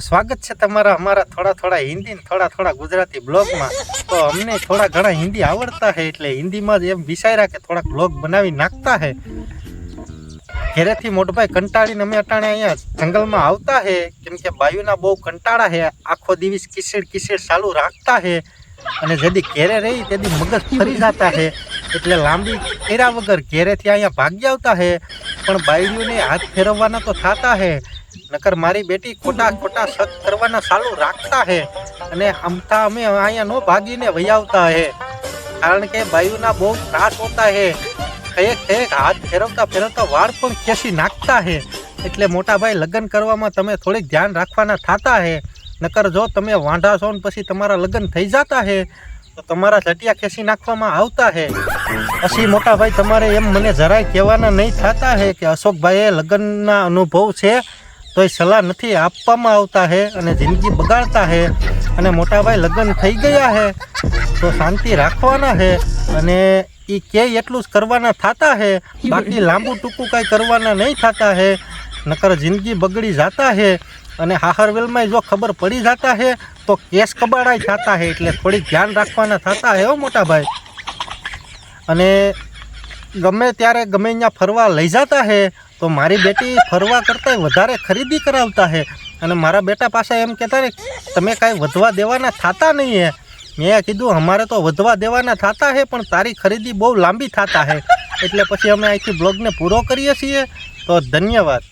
સ્વાગત છે તમારા અમારા થોડા થોડા હિન્દી થોડા થોડા ગુજરાતી બ્લોગમાં. તો અમને થોડા ઘણા હિન્દી આવડતા છે એટલે હિન્દીમાં જ એમ વિચાર્યા કે થોડાક બ્લોગ બનાવી નાખતા છે ઘેરેથી મોટભાઈ કંટાળીને અમે અટાણે અહીંયા જંગલમાં આવતા છે કેમ કે બાયુના બહુ કંટાળા છે આખો દિવસ કિસેડ કિસેડ ચાલુ રાખતા છે અને જેથી ઘેરે રહી તેથી મગજ ફરી જતા છે એટલે લાંબી કર્યા વગર ઘેરેથી અહીંયા ભાગી આવતા છે પણ બાયુને હાથ ફેરવવાના તો થતા છે નકર મારી બેટી ખોટા ખોટા સત કરવાના સાલું રાખતા હે અને હમતા અમે અહીંયા નો ભાગીને વૈયાવતા હે. કારણ કે બાયુના બહુ ત્રાસ હોતા હે. એક એક હાથ ફેરવતા ફેરવતા વાળ પણ ખેંચી નાખતા હે. એટલે મોટા ભાઈ લગ્ન કરવામાં તમે થોડીક ધ્યાન રાખવાના થતા હે. નકર જો તમે વાંઢા છો ને પછી તમારા લગ્ન થઈ જતા હે, તો તમારા ઝટિયા ખેંચી નાખવામાં આવતા હે. પછી મોટા ભાઈ તમારે એમ મને જરાય કહેવાના નહીં થતા હે કે અશોકભાઈએ લગ્નના અનુભવ છે. તો એ સલાહ નથી આપવામાં આવતા હે અને જિંદગી બગાડતા હે અને મોટા ભાઈ લગ્ન થઈ ગયા હે, તો શાંતિ રાખવાના છે અને એ કે એટલું જ કરવાના થતા હે, બાકી લાંબુ ટૂંકું કાંઈ કરવાના નહીં થતા હે, નકર જિંદગી બગડી જાતા હે અને હાહરવેલમાં જો ખબર પડી જાતા હે, તો કેસ કબાડાય થતા હે એટલે થોડીક ધ્યાન રાખવાના થતા હે હો મોટા ભાઈ અને ગમે ત્યારે ગમે અહીંયા ફરવા લઈ જતા હે, તો મારી બેટી ફરવા કરતાં વધારે ખરીદી કરાવતા છે અને મારા બેટા પાસે એમ કહેતા ને તમે કાંઈ વધવા દેવાના થતા નહીં હે. મેં કીધું, અમારે તો વધવા દેવાના થતા હે, પણ તારી ખરીદી બહુ લાંબી થતા હે. એટલે પછી અમે અહીંથી બ્લોગને પૂરો કરીએ છીએ. તો ધન્યવાદ.